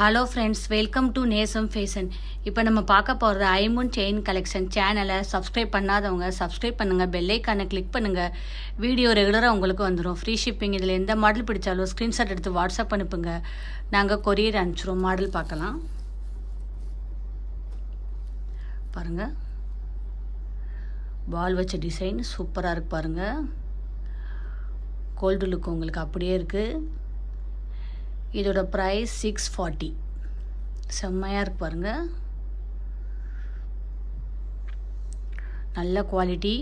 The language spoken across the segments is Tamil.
Hello friends welcome to Nesam fashion இப்போ நம்ம பார்க்க போகிறது ஐமுன் செயின் கலெக்ஷன் சேனலை சப்ஸ்கிரைப் பண்ணாதவங்க சப்ஸ்கிரைப் பண்ணுங்கள் பெல்லைக்கானை கிளிக் பண்ணுங்கள் வீடியோ ரெகுலராக உங்களுக்கு வந்துடும் ஃப்ரீ ஷிப்பிங் இதில் எந்த மாடல் பிடிச்சாலும் ஸ்க்ரீன்ஷாட் எடுத்து வாட்ஸ்அப் அனுப்புங்க. நாங்கள் கொரியர் அனுப்பிச்சிரும் மாடல் பார்க்கலாம். பாருங்கள் பால் வச்ச டிசைன் சூப்பராக இருக்கு பாருங்கள் கோல்டு லுக் உங்களுக்கு அப்படியே இருக்குது இதோட ப்ரைஸ் சிக்ஸ் ஃபார்ட்டி செம்மையாக இருக்கு பாருங்கள் நல்ல குவாலிட்டி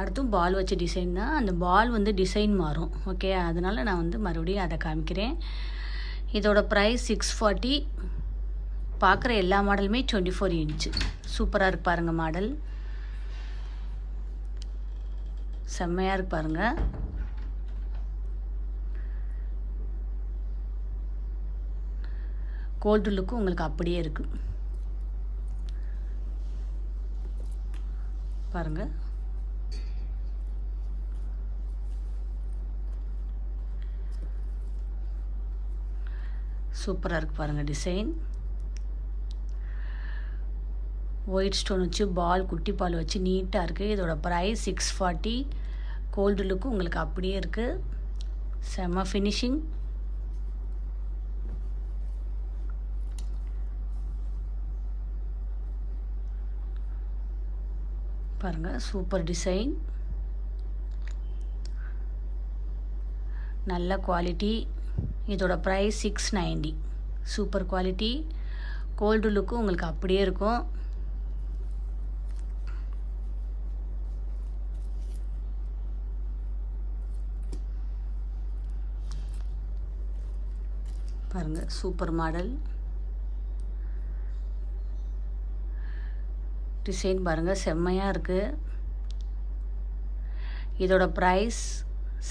அடுத்தும் பால் வச்ச டிசைன் தான். அந்த பால் வந்து டிசைன் மாறும். ஓகே அதனால் நான் வந்து மறுபடியும் அதை காமிக்கிறேன். இதோட ப்ரைஸ் சிக்ஸ் ஃபார்ட்டி பார்க்குற எல்லா மாடலுமே டுவெண்ட்டி ஃபோர் இன்ச்சு சூப்பராக இருக்கு பாருங்கள் மாடல் செம்மையாக இருக்கு பாருங்கள் கோல்டு லுக்கும் உங்களுக்கு அப்படியே இருக்குது பாருங்கள் சூப்பராக இருக்குது பாருங்கள் டிசைன் ஒயிட் ஸ்டோன் வச்சு பால் குட்டி பால் வச்சு நீட்டாக இருக்குது இதோட ப்ரைஸ் சிக்ஸ் ஃபார்ட்டி கோல்டு லுக்கும் உங்களுக்கு அப்படியே இருக்குது செம்ம ஃபினிஷிங் பாருங்கள் சூப்பர் டிசைன் நல்ல குவாலிட்டி இதோட price six ninety super quality gold லுக்கும் உங்களுக்கு அப்படியே இருக்கும். பாருங்கள் சூப்பர் மாடல் டிசைன் பாருங்கள் செம்மையாக இருக்குது இதோட ப்ரைஸ்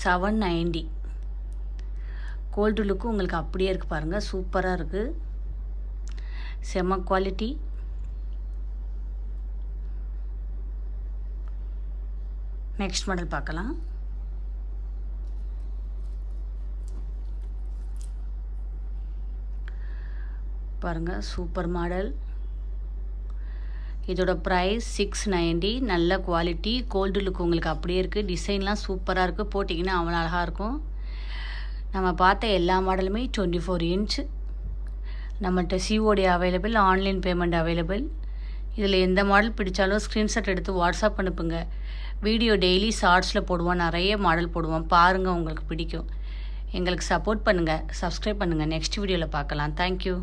செவன் நைன்டி கோல்டு லுக்கும் உங்களுக்கு அப்படியே இருக்குது பாருங்கள் சூப்பராக இருக்குது செம்ம குவாலிட்டி நெக்ஸ்ட் மாடல் பார்க்கலாம். பாருங்கள் சூப்பர் மாடல். இதோட ப்ரைஸ் சிக்ஸ் நைன்டி நல்ல குவாலிட்டி கோல்டு லுக் உங்களுக்கு அப்படியே இருக்குது டிசைன்லாம் சூப்பராக இருக்குது போட்டிங்கன்னா அவ்வளோ அழகாக இருக்கும். நம்ம பார்த்த எல்லா மாடலுமே டுவெண்ட்டி ஃபோர் இன்ச் நம்மகிட்ட COD available online payment available இதில் எந்த மாடல் பிடிச்சாலும் ஸ்க்ரீன்ஷாட் எடுத்து வாட்ஸ்அப் அனுப்புங்க. வீடியோ டெய்லி ஷார்ட்ஸில் போடுவோம். நிறைய மாடல் போடுவோம். பாருங்கள் உங்களுக்கு பிடிக்கும். எங்களுக்கு சப்போர்ட் பண்ணுங்கள் சப்ஸ்கிரைப் பண்ணுங்கள் நெக்ஸ்ட் வீடியோவில் பார்க்கலாம். தேங்க்யூ